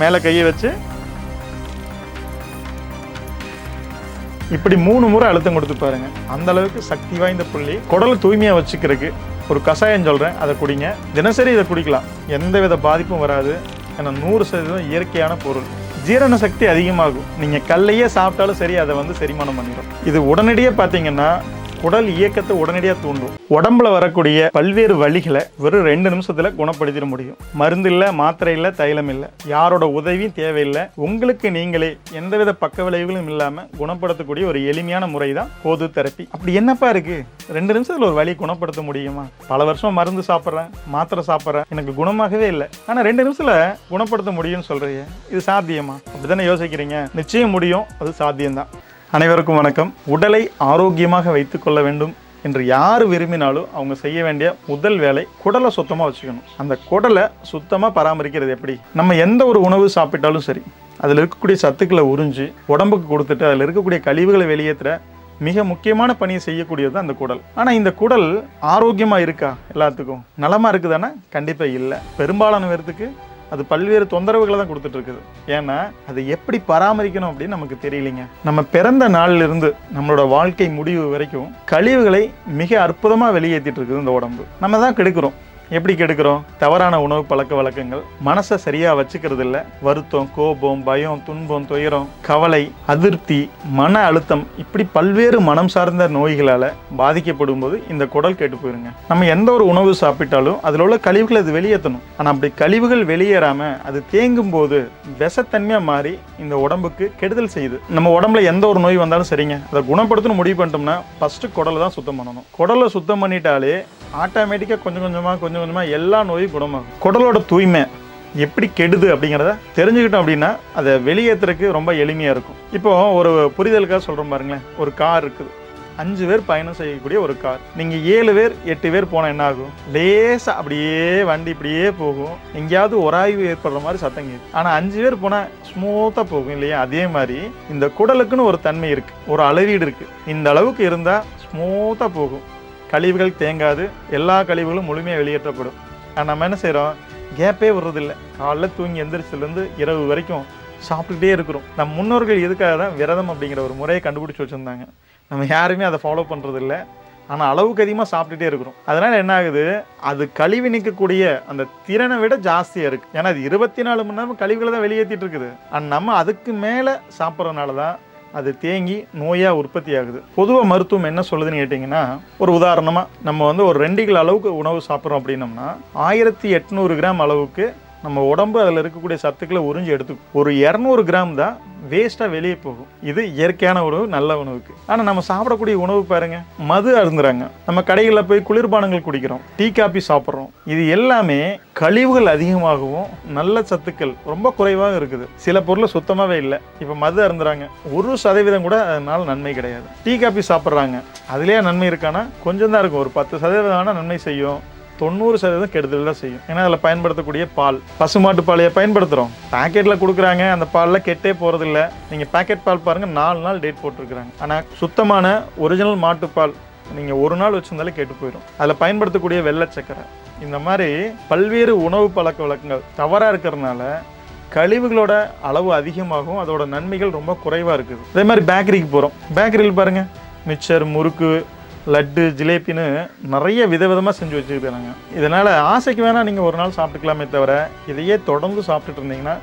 மேலே கையை வச்சு இப்படி மூணு முறை அழுத்தம் கொடுத்து பாருங்க. அந்த அளவுக்கு சக்தி வாய்ந்த புள்ளி. குடலை தூய்மையா வச்சுக்கிறதுக்கு ஒரு கஷாயம் சொல்றேன். அதை குடிங்க. தினசரி இதை குடிக்கலாம். எந்த வித பாதிப்பும் வராது. ஏன்னா நூறு சதவீதம் இயற்கையான பொருள். ஜீரண சக்தி அதிகமாகும். நீங்க கல்லையே சாப்பிட்டாலும் சரி அதை வந்து செரிமானம் பண்ணிடும் இது உடனடியே பார்த்தீங்கன்னா உடல் இயக்கத்தை உடனடியாக தூண்டும். உடம்புல வரக்கூடிய பல்வேறு வழிகளை வெறும் ரெண்டு நிமிஷத்தில் குணப்படுத்திட முடியும். மருந்து இல்லை மாத்திரை இல்லை தைலம் இல்லை. யாரோட உதவியும் தேவையில்லை. உங்களுக்கு நீங்களே எந்தவித பக்க விளைவுகளும் இல்லாமல் குணப்படுத்தக்கூடிய ஒரு எளிமையான முறை தான் போது தெரப்பி. அப்படி என்னப்பா இருக்கு? ரெண்டு நிமிஷத்தில் ஒரு வழி குணப்படுத்த முடியுமா? பல வருஷம் மருந்து சாப்பிட்றேன் மாத்திரை சாப்பிட்றேன். எனக்கு குணமாகவே இல்லை. ஆனால் ரெண்டு நிமிஷத்தில் குணப்படுத்த முடியும்னு சொல்கிறீங்க இது சாத்தியமா? அப்படி தானே யோசிக்கிறீங்க? நிச்சயம் முடியும். அது சாத்தியம்தான். அனைவருக்கும் வணக்கம். உடலை ஆரோக்கியமாக வைத்துக் கொள்ள வேண்டும் என்று யார் விரும்பினாலும் அவங்க செய்ய வேண்டிய முதல் வேலை குடலை சுத்தமாக வச்சுக்கணும். அந்த குடலை சுத்தமாக பராமரிக்கிறது எப்படி? நம்ம எந்த ஒரு உணவு சாப்பிட்டாலும் சரி அதில் இருக்கக்கூடிய சத்துக்களை உறிஞ்சு உடம்புக்கு கொடுத்துட்டு அதில் இருக்கக்கூடிய கழிவுகளை வெளியேற்றுற மிக முக்கியமான பணியை செய்யக்கூடியது தான் அந்த குடல். ஆனால் இந்த குடல் ஆரோக்கியமாக இருக்கா எல்லாத்துக்கும்? நலமாக இருக்குதானா? கண்டிப்பாக இல்லை. பெரும்பாலான பேர்த்துக்கு அது பல்வேறு தொந்தரவுகளை தான் கொடுத்துட்டு இருக்குது. ஏன்னா அதை எப்படி பராமரிக்கணும் அப்படின்னு நமக்கு தெரியலைங்க. நம்ம பிறந்த நாளிலிருந்து நம்மளோட வாழ்க்கை முடிவு வரைக்கும் கழிவுகளை மிக அற்புதமாக வெளியேற்றிட்டு இருக்குது இந்த உடம்பு. நம்ம தான் கெடுக்கிறோம். எப்படி கெடுக்கிறோம்? தவறான உணவு பழக்க வழக்கங்கள். மனசை சரியா வச்சுக்கிறது இல்ல வருத்தம் கோபம் பயம் துன்பம் துயரம் கவலை அதிருப்தி மன அழுத்தம் இப்படி பல்வேறு மனம் சார்ந்த நோய்களால பாதிக்கப்படும் போது இந்த குடல் கெட்டு போயிருங்க. நம்ம எந்த ஒரு உணவு சாப்பிட்டாலும் அதில் உள்ள கழிவுகளை அது வெளியேற்றணும் ஆனால் அப்படி கழிவுகள் வெளியேறாம அது தேங்கும் போது விஷத்தன்மையா மாறி இந்த உடம்புக்கு கெடுதல் செய்யுது. நம்ம உடம்புல எந்த ஒரு நோய் வந்தாலும் சரிங்க. அதை குணப்படுத்தணும் முடிவு பண்ணிட்டோம்னா ஃபர்ஸ்ட் குடலை தான் சுத்தம் பண்ணணும். குடலை சுத்தம் பண்ணிட்டாலே ஆட்டோமேட்டிக்காக கொஞ்சம் கொஞ்சமாக கொஞ்சம் கொஞ்சமாக எல்லா நோயும் குணமாகும் குடலோட தூய்மை எப்படி கெடுது அப்படிங்கிறத தெரிஞ்சுக்கிட்டோம் அப்படின்னா அதை வெளியேற்றுறதுக்கு ரொம்ப எளிமையாக இருக்கும். இப்போ ஒரு புரிதலுக்காக சொல்கிறோம் பாருங்களேன். ஒரு கார் இருக்குது. அஞ்சு பேர் பயணம் செய்யக்கூடிய ஒரு கார். நீங்கள் ஏழு பேர் எட்டு பேர் போனால் என்ன ஆகும்? லேசாக அப்படியே வண்டி இப்படியே போகும். எங்கேயாவது உராய்வு ஏற்படுற மாதிரி சத்தம் கேட்கும். ஆனால் அஞ்சு பேர் போனால் ஸ்மூத்தாக போகும் இல்லையா? அதே மாதிரி இந்த குடலுக்குன்னு ஒரு தன்மை இருக்குது ஒரு அளவீடு இருக்குது இந்த அளவுக்கு இருந்தால் ஸ்மூத்தாக போகும். கழிவுகள் தேங்காது எல்லா கழிவுகளும் முழுமையாக வெளியேற்றப்படும். ஆனால் நம்ம என்ன செய்கிறோம் கேப்பே விடுறதில்லை. காலைல தூங்கி எந்திரிச்சிலேருந்து இரவு வரைக்கும் சாப்பிட்டுட்டே இருக்கிறோம். நம் முன்னோர்கள் எதுக்காக தான் விரதம் அப்படிங்கிற ஒரு முறையை கண்டுபிடிச்சி வச்சுருந்தாங்க. நம்ம யாருமே அதை ஃபாலோ பண்ணுறதில்ல ஆனால் அளவுக்கு அதிகமாக சாப்பிட்டுட்டே இருக்கிறோம். அதனால் என்ன ஆகுது? அது கழிவு நிற்கக்கூடிய அந்த திறனை விட ஜாஸ்தியாக இருக்குது ஏன்னா அது இருபத்தி நாலு மணி நேரம் கழிவுகளை தான் வெளியேற்றிட்டு இருக்குது. அண்ட் நம்ம அதுக்கு மேலே சாப்பிட்றதுனால தான் அது தேங்கி நோயாக உற்பத்தி ஆகுது. பொதுவாக மருத்துவம் என்ன சொல்லுதுன்னு கேட்டிங்கன்னா ஒரு உதாரணமாக நம்ம வந்து ஒரு ரெண்டு கிலோ அளவுக்கு உணவு சாப்பிட்றோம் அப்படின்னம்னா ஆயிரத்தி எட்நூறு கிராம் அளவுக்கு நம்ம உடம்பு அதில் இருக்கக்கூடிய சத்துக்களை உறிஞ்சி எடுத்துக்கும் ஒரு இரநூறு கிராம் தான் வேஸ்ட்டாக வெளியே போகும். இது இயற்கையான உணவு நல்ல உணவுக்கு. ஆனால் நம்ம சாப்பிடக்கூடிய உணவு பாருங்கள் மது அருந்துறாங்க. நம்ம கடைகளில் போய் குளிர்பானங்கள் குடிக்கிறோம் டீ காபி சாப்பிட்றோம். இது எல்லாமே கழிவுகள் அதிகமாகவும் நல்ல சத்துக்கள் ரொம்ப குறைவாக இருக்குது. சில பொருள் சுத்தமாகவே இல்லை. இப்போ மது அருந்துறாங்க. ஒரு சதவீதம் கூட அதனால் நன்மை கிடையாது. டீ காபி சாப்பிட்றாங்க. அதுலேயே நன்மை இருக்கானா? கொஞ்சம் தான் இருக்கும். ஒரு பத்து சதவீதம் வேணால் நன்மை செய்யும். தொண்ணூறு சதவீதம் கெடுதல் தான் செய்யும். ஏன்னா அதில் பயன்படுத்தக்கூடிய பால். பசுமாட்டு பாலையை பயன்படுத்துகிறோம் பேக்கெட்டில் கொடுக்குறாங்க அந்த பாலில் கெட்டே போகிறதில்ல நீங்கள் பேக்கெட் பால் பாருங்கள் நாலு நாள் டேட் போட்டிருக்கிறாங்க. ஆனால் சுத்தமான ஒரிஜினல் மாட்டுப்பால் நீங்கள் ஒரு நாள் வச்சுருந்தாலே கெட்டு போயிடும். அதில் பயன்படுத்தக்கூடிய வெள்ளை சக்கரை இந்த மாதிரி பல்வேறு உணவு பழக்க வழக்கங்கள் தவறாக இருக்கிறதுனால கழிவுகளோட அளவு அதிகமாகும் அதோட நன்மைகள் ரொம்ப குறைவாக இருக்குது. அதே மாதிரி பேக்கரிக்கு போகிறோம் பேக்கரியில் பாருங்கள் மிக்சர் முறுக்கு லட்டு ஜிலேபின்னு நிறைய விதவிதமாக செஞ்சு வச்சுருக்காங்க இதனால் ஆசைக்கு வேணால் நீங்கள் ஒரு நாள் சாப்பிட்டுக்கலாமே தவிர இதையே தொடர்ந்து சாப்பிட்டுட்டு இருந்தீங்கன்னா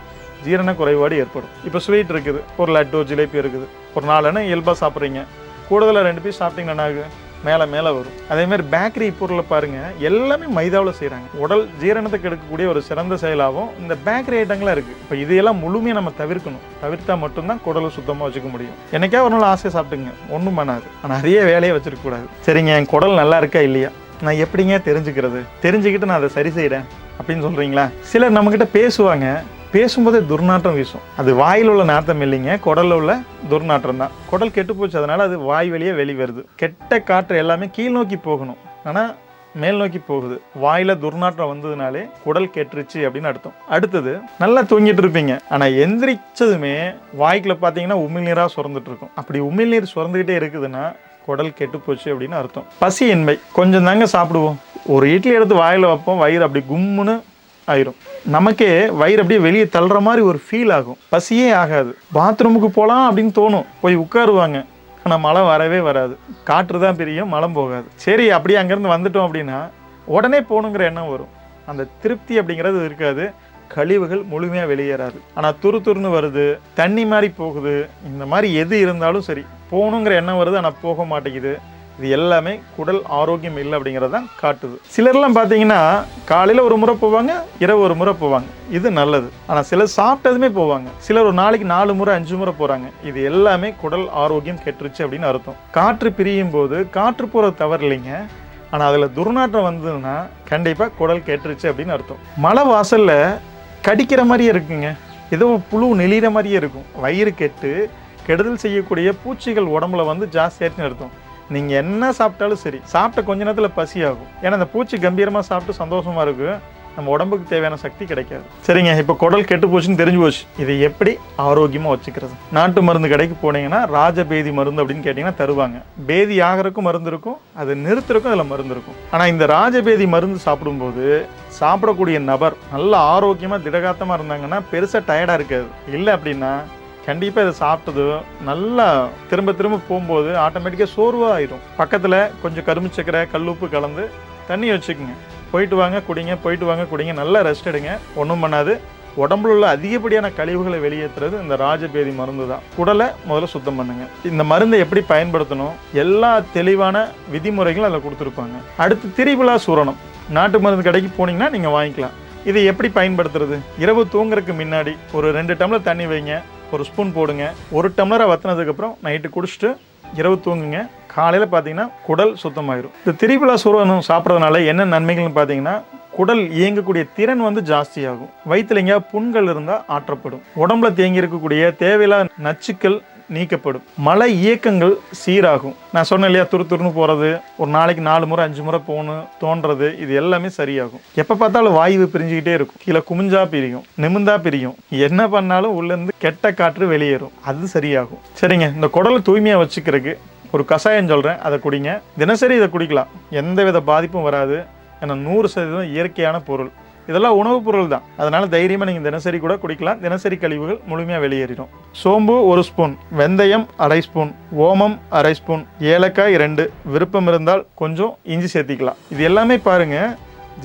ஜீரண குறைபாடு ஏற்படும். இப்போ ஸ்வீட் இருக்குது ஒரு லட்டு ஜிலேபி இருக்குது. ஒரு நாலு இயல்பாக சாப்பிட்றீங்க. கூடுதலாக ரெண்டு பீஸ் சாப்பிட்டீங்கன்னா என்ன ஆகும்? மேலே மேலே வரும். அதேமாதிரி பேக்கரி பொருளை பாருங்கள் எல்லாமே மைதாவில் செய்கிறாங்க உடல் ஜீரணத்துக்கு எடுக்கக்கூடிய ஒரு சிறந்த செயலாகவும் இந்த பேக்கரி ஐட்டங்களாக இருக்குது இப்போ இதையெல்லாம் முழுமையாக நம்ம தவிர்க்கணும். தவிர்த்தா மட்டும்தான் குடலை சுத்தமாக வச்சுக்க முடியும். என்னைக்கா ஒரு நாள் ஆசையை சாப்பிட்டுங்க. ஒன்றும் பண்ணாது. ஆனால் நிறைய வேலையை வச்சுருக்கக்கூடாது சரிங்க என் குடல் நல்லா இருக்கா இல்லையா? நான் எப்படிங்க தெரிஞ்சுக்கிறது? தெரிஞ்சுக்கிட்டு நான் அதை சரி செய்கிறேன் அப்படின்னு சொல்கிறீங்களா சிலர் நம்மக்கிட்ட பேசுவாங்க பேசும்போதே துர்நாற்றம் வீசும். அது வாயில் உள்ள நாற்றம் இல்லைங்க குடலில் உள்ள துர்நாற்றம் தான். குடல் கெட்டு போச்சு அதனால் அது வாய் வழியே வெளி வருது. கெட்ட காற்று எல்லாமே கீழ் நோக்கி போகணும். ஆனால் மேல் நோக்கி போகுது. வாயில துர்நாற்றம் வந்ததுனாலே குடல் கெட்டுருச்சு அப்படின்னு அர்த்தம். அடுத்தது நல்லா தூங்கிட்டு இருப்பீங்க. ஆனா எந்திரிச்சதுமே வாய்க்குள்ள பாத்தீங்கன்னா உமிழ்நீரா சுரந்துட்டு இருக்கும். அப்படி உமிழ்நீர் சுரந்துகிட்டே இருக்குதுன்னா குடல் கெட்டு போச்சு அப்படின்னு அர்த்தம். பசி இன்மை கொஞ்சம் தாங்க சாப்பிடுவோம். ஒரு இட்லி எடுத்து வாயில வைப்போம் வயிறு அப்படி கும்முன்னு ஆயிரும். நமக்கே வயிறு அப்படியே வெளியே தள்ளுற மாதிரி ஒரு ஃபீல் ஆகும். பசியே ஆகாது. பாத்ரூமுக்கு போகலாம் அப்படின்னு தோணும். போய் உட்காருவாங்க. ஆனால் மழை வரவே வராது. காற்று தான் பிரியும் மலம் போகாது. சரி அப்படியே அங்கேருந்து வந்துட்டோம் அப்படின்னா உடனே போகணுங்கிற எண்ணம் வரும். அந்த திருப்தி அப்படிங்கிறது இருக்காது. கழிவுகள் முழுமையாக வெளியேறாது. ஆனால் துரு துருன்னு வருது தண்ணி மாதிரி போகுது. இந்த மாதிரி எது இருந்தாலும் சரி போகணுங்கிற எண்ணம் வருது ஆனால் போக மாட்டேங்குது. இது எல்லாமே குடல் ஆரோக்கியம் இல்லை அப்படிங்கிறது தான் காட்டுது. சிலர்லாம் பார்த்தீங்கன்னா காலையில் ஒரு முறை போவாங்க இரவு ஒரு முறை போவாங்க. இது நல்லது. ஆனால் சிலர் சாப்பிட்டதுமே போவாங்க. சிலர் ஒரு நாளைக்கு நாலு முறை அஞ்சு முறை போகிறாங்க இது எல்லாமே குடல் ஆரோக்கியம் கெட்டுருச்சு அப்படின்னு அர்த்தம். காற்று பிரியும் போது காற்று போகிறது தவறு இல்லைங்க. ஆனால் அதில் துர்நாற்றம் வந்ததுன்னா கண்டிப்பாக குடல் கெட்டுருச்சு அப்படின்னு அர்த்தம். மலை வாசலில் கடிக்கிற மாதிரியே இருக்குங்க. ஏதோ புழு நெளிகிற மாதிரியே இருக்கும். வயிறு கெட்டு கெடுதல் செய்யக்கூடிய பூச்சிகள் உடம்புல வந்து ஜாஸ்தியாச்சுன்னு அர்த்தம். நீங்கள் என்ன சாப்பிட்டாலும் சரி சாப்பிட்ட கொஞ்ச நேரத்தில் பசி ஆகும். ஏன்னா அந்த பூச்சி கம்பீரமாக சாப்பிட்டு சந்தோஷமாக இருக்கு. நம்ம உடம்புக்கு தேவையான சக்தி கிடைக்காது. சரிங்க இப்போ குடல் கெட்டு போச்சுன்னு தெரிஞ்சு போச்சு. இதை எப்படி ஆரோக்கியமாக வச்சுக்கிறது? நாட்டு மருந்து கடைக்கு போனீங்கன்னா ராஜபேதி மருந்து அப்படின்னு கேட்டிங்கன்னா தருவாங்க. பேதி ஆகிறக்கும் மருந்து இருக்கும் அது நிறுத்துறக்கும் அதில் மருந்து இருக்கும். ஆனால் இந்த ராஜபேதி மருந்து சாப்பிடும்போது சாப்பிடக்கூடிய நபர் நல்ல ஆரோக்கியமாக திடகாத்தமாக இருந்தாங்கன்னா பெருசாக டயர்டாக இருக்காது. இல்லை அப்படின்னா கண்டிப்பாக இதை சாப்பிட்டது. நல்லா திரும்ப திரும்ப போகும்போது ஆட்டோமேட்டிக்காக சோர்வாக ஆயிடும் பக்கத்தில் கொஞ்சம் கரும்பு சக்கரை கல்லுப்பு கலந்து தண்ணி வச்சுக்கோங்க. போயிட்டு வாங்க குடிங்க போயிட்டு வாங்க குடிங்க. நல்லா ரெஸ்ட் எடுங்க. ஒன்றும் பண்ணாது. உடம்புல உள்ள அதிகப்படியான கழிவுகளை வெளியேற்றுறது இந்த ராஜபேதி மருந்து தான். குடலை முதல்ல சுத்தம் பண்ணுங்க. இந்த மருந்தை எப்படி பயன்படுத்தணும்? எல்லா தெளிவான விதிமுறைகளும் அதில் கொடுத்துருப்பாங்க. அடுத்து திரிபுலா சூரணம். நாட்டு மருந்து கடைக்கு போனீங்கன்னா நீங்கள் வாங்கிக்கலாம். இதை எப்படி பயன்படுத்துறது? இரவு தூங்குறதுக்கு முன்னாடி ஒரு ரெண்டு டம்ளர் தண்ணி வைங்க. ஒரு ஸ்பூன் போடுங்க. ஒரு டம்ளரை வத்தினதுக்கப்புறம் நைட்டு குடிச்சிட்டு இரவு தூங்குங்க. காலையில் பார்த்தீங்கன்னா குடல் சுத்தமாயிரும். இந்த திரிபுலா சூரணம் சாப்பிட்றதுனால என்ன நன்மைகள்னு பார்த்தீங்கன்னா குடல் இயங்கக்கூடிய திறன் வந்து ஜாஸ்தியாகும். வயிற்றுல எங்கேயா புண்கள் இருந்தால் ஆற்றப்படும். உடம்புல தேங்கி இருக்கக்கூடிய தேவையில்லாத நச்சுக்கள் நீக்கப்படும். மலை இயக்கங்கள் சீராகும். நான் சொன்னேன் இல்லையா துரு துருன்னு போகிறது ஒரு நாளைக்கு நாலு முறை அஞ்சு முறை போகணும் தோன்றது இது எல்லாமே சரியாகும். எப்போ பார்த்தாலும் வாயு பிரிஞ்சுக்கிட்டே இருக்கும். கீழே குமிஞ்சா பிரியும் நிமிந்தா பிரியும். என்ன பண்ணாலும் உள்ளேருந்து கெட்ட காற்று வெளியேறும். அது சரியாகும். சரிங்க இந்த குடலை தூய்மையாக வச்சுக்கிறதுக்கு ஒரு கஷாயம் சொல்கிறேன் அதை குடிங்க. தினசரி இதை குடிக்கலாம். எந்த வித பாதிப்பும் வராது. ஏன்னா நூறு சதவீதம் இயற்கையான பொருள். இதெல்லாம் உணவுப் பொருள் தான். அதனால் தைரியமாக நீங்கள் தினசரி கூட குடிக்கலாம். தினசரி கழிவுகள் முழுமையாக வெளியேறிடும். சோம்பு ஒரு ஸ்பூன் வெந்தயம் அரை ஸ்பூன் ஓமம் அரை ஸ்பூன் ஏலக்காய் ரெண்டு விருப்பம் இருந்தால் கொஞ்சம் இஞ்சி சேர்த்திக்கலாம். இது எல்லாமே பாருங்க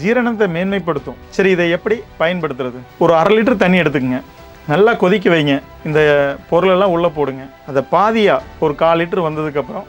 ஜீரணத்தை மேன்மைப்படுத்தும். சரி இதை எப்படி பயன்படுத்துறது? ஒரு அரை லிட்டர் தண்ணி எடுத்துக்கங்க. நல்லா கொதிக்க வைங்க. இந்த பொருளெல்லாம் உள்ளே போடுங்க. அதை பாதியாக ஒரு கால் லிட்டர் வந்ததுக்கப்புறம்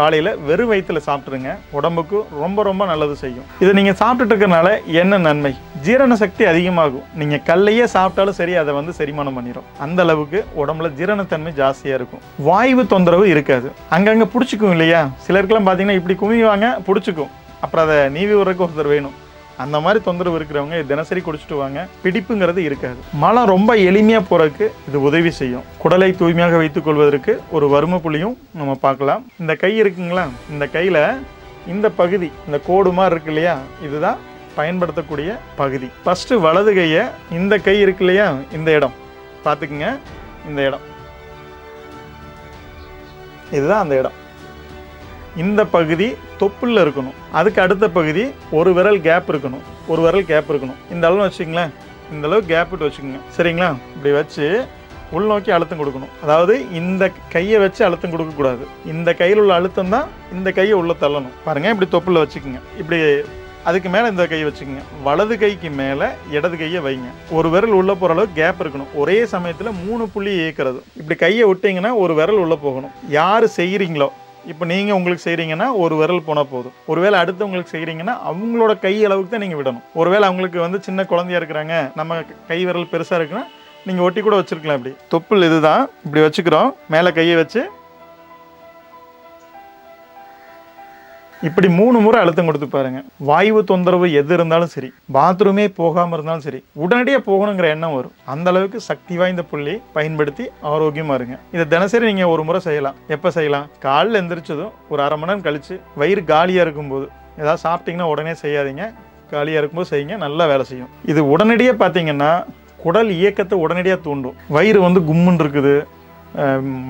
காலையில் வெறும் வயிற்றில் சாப்பிட்ருங்க உடம்புக்கு ரொம்ப ரொம்ப நல்லது செய்யும். இதை நீங்கள் சாப்பிட்டுட்டு இருக்கிறனால என்ன நன்மை? ஜீரண சக்தி அதிகமாகும். நீங்கள் கல்லையே சாப்பிட்டாலும் சரி அதை வந்து செரிமானம் பண்ணிடும் அந்த அளவுக்கு உடம்புல ஜீரணத்தன்மை ஜாஸ்தியாக இருக்கும். வாய்வு தொந்தரவு இருக்காது. அங்கங்கே பிடிச்சிக்கும் இல்லையா? சிலருக்குலாம் பார்த்தீங்கன்னா இப்படி குமிவாங்க பிடிச்சிக்கும். அப்புறம் அதை நீவி விடுறதுக்கு ஒருத்தர் வேணும். அந்த மாதிரி தொந்தரவு இருக்கிறவங்க தினசரி குடிச்சிட்டு வாங்க. பிடிப்புங்கிறது இருக்காது. மலம் ரொம்ப எளிமையாக போகிறதுக்கு இது உதவி செய்யும். குடலை தூய்மையாக வைத்துக் கொள்வதற்கு ஒரு வறுமை புள்ளியும் நம்ம பார்க்கலாம். இந்த கை இருக்குங்களா? இந்த கையில் இந்த பகுதி இந்த கோடு மாதிரி இருக்கு இல்லையா? இதுதான் பயன்படுத்தக்கூடிய பகுதி. ஃபஸ்ட்டு வலது கையை இந்த கை இருக்கு இல்லையா? இந்த இடம். பார்த்துக்குங்க. இந்த இடம். இதுதான் அந்த இடம். இந்த பகுதி தொப்புள்ள இருக்கணும். அதுக்கு அடுத்த பகுதி ஒரு விரல் கேப் இருக்கணும். ஒரு விரல் கேப் இருக்கணும். இந்த அளவு வச்சுங்களேன் இந்த அளவு கேப் விட்டு வச்சுக்கோங்க. சரிங்களா? இப்படி வச்சு உள்நோக்கி அழுத்தம் கொடுக்கணும். அதாவது இந்த கையை வச்சு அழுத்தம் கொடுக்கக்கூடாது இந்த கையில் உள்ள அழுத்தம் தான் இந்த கையை உள்ளே தள்ளணும். பாருங்கள் இப்படி தொப்புள்ள வச்சுக்கோங்க. இப்படி அதுக்கு மேலே இந்த கை வச்சுக்கோங்க. வலது கைக்கு மேலே இடது கையை வைங்க. ஒரு விரல் உள்ளே போகிற அளவுக்கு கேப் இருக்கணும். ஒரே சமயத்தில் மூணு புள்ளி இயக்கிறது. இப்படி கையை விட்டிங்கன்னா ஒரு விரல் உள்ளே போகணும். யார் செய்கிறீங்களோ இப்போ நீங்கள் உங்களுக்கு செய்கிறீங்கன்னா ஒரு விரல் போனால் போதும். ஒருவேளை அடுத்தவங்களுக்கு செய்கிறீங்கன்னா அவங்களோட கை அளவுக்கு தான் நீங்கள் விடணும். ஒருவேளை அவங்களுக்கு வந்து சின்ன குழந்தையா இருக்கிறாங்க நம்ம கை விரல் பெருசாக இருக்குன்னா நீங்கள் ஒட்டி கூட வச்சுருக்கலாம் இப்படி. தொப்புள் இதுதான். இப்படி வச்சுக்கிறோம். மேலே கையை வச்சு இப்படி மூணு முறை அழுத்தம் கொடுத்து பாருங்க. வாயு தொந்தரவு எது இருந்தாலும் சரி பாத்ரூமே போகாமல் இருந்தாலும் சரி உடனடியாக போகணுங்கிற எண்ணம் வரும். அந்த அளவுக்கு சக்தி வாய்ந்த புள்ளி பயன்படுத்தி ஆரோக்கியமாக இருங்க. இதை தினசரி நீங்கள் ஒரு முறை செய்யலாம். எப்போ செய்யலாம்? காலில் எந்திரிச்சதும் ஒரு அரை மணி நேரம் கழிச்சு வயிறு காலியாக இருக்கும்போது. ஏதாவது சாப்பிட்டீங்கன்னா உடனே செய்யாதீங்க. காலியாக இருக்கும்போது செய்யுங்க. நல்லா வேலை செய்யும். இது உடனடியாக பார்த்தீங்கன்னா குடல் இயக்கத்தை உடனடியாக தூண்டும். வயிறு வந்து கும்முன்னு இருக்குது.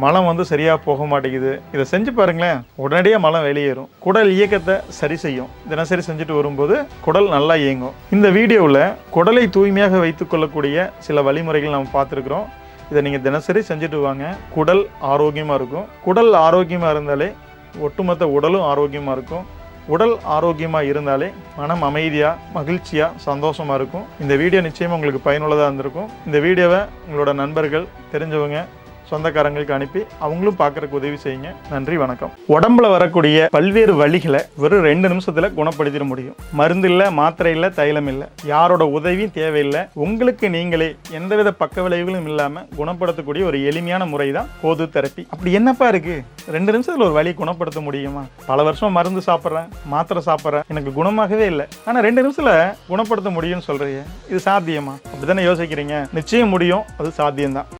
மலம் வந்து சரியாக போக மாட்டேங்குது. இதை செஞ்சு பாருங்களேன். உடனடியாக மலம் வெளியேறும். குடல் இயக்கத்தை சரி செய்யும். தினசரி செஞ்சுட்டு வரும்போது குடல் நல்லா இயங்கும். இந்த வீடியோவில் குடலை தூய்மையாக வைத்துக்கொள்ளக்கூடிய சில வழிமுறைகள் நம்ம பார்த்துருக்குறோம். இதை நீங்கள் தினசரி செஞ்சுட்டு வாங்க. குடல் ஆரோக்கியமாக இருக்கும். குடல் ஆரோக்கியமாக இருந்தாலே ஒட்டுமொத்த உடலும் ஆரோக்கியமாக இருக்கும். உடல் ஆரோக்கியமாக இருந்தாலே மனம் அமைதியாக மகிழ்ச்சியாக சந்தோஷமாக இருக்கும். இந்த வீடியோ நிச்சயமாக உங்களுக்கு பயனுள்ளதாக இருந்திருக்கும். இந்த வீடியோவை உங்களோட நண்பர்கள் தெரிஞ்சவங்க சொந்தக்காரங்களுக்கு அனுப்பி அவங்களும் பார்க்குறக்கு உதவி செய்யுங்க. நன்றி வணக்கம். உடம்புல வரக்கூடிய பல்வேறு வழிகளை வெறும் ரெண்டு நிமிஷத்தில் குணப்படுத்திட முடியும். மருந்து இல்லை மாத்திரை இல்லை தைலம் இல்லை. யாரோட உதவியும் தேவையில்லை. உங்களுக்கு நீங்களே எந்தவித பக்க விளைவுகளும் இல்லாமல் குணப்படுத்தக்கூடிய ஒரு எளிமையான முறை தான் போது தெரப்பி. அப்படி என்னப்பா இருக்கு? ரெண்டு நிமிஷத்தில் ஒரு வழி குணப்படுத்த முடியுமா? பல வருஷம் மருந்து சாப்பிட்றேன் மாத்திரை சாப்பிட்றேன் எனக்கு குணமாகவே இல்லை. ஆனால் ரெண்டு நிமிஷத்தில் குணப்படுத்த முடியும்னு சொல்கிறீங்க இது சாத்தியமா? அப்படி தானே யோசிக்கிறீங்க? நிச்சயம் முடியும் அது சாத்தியம்தான்.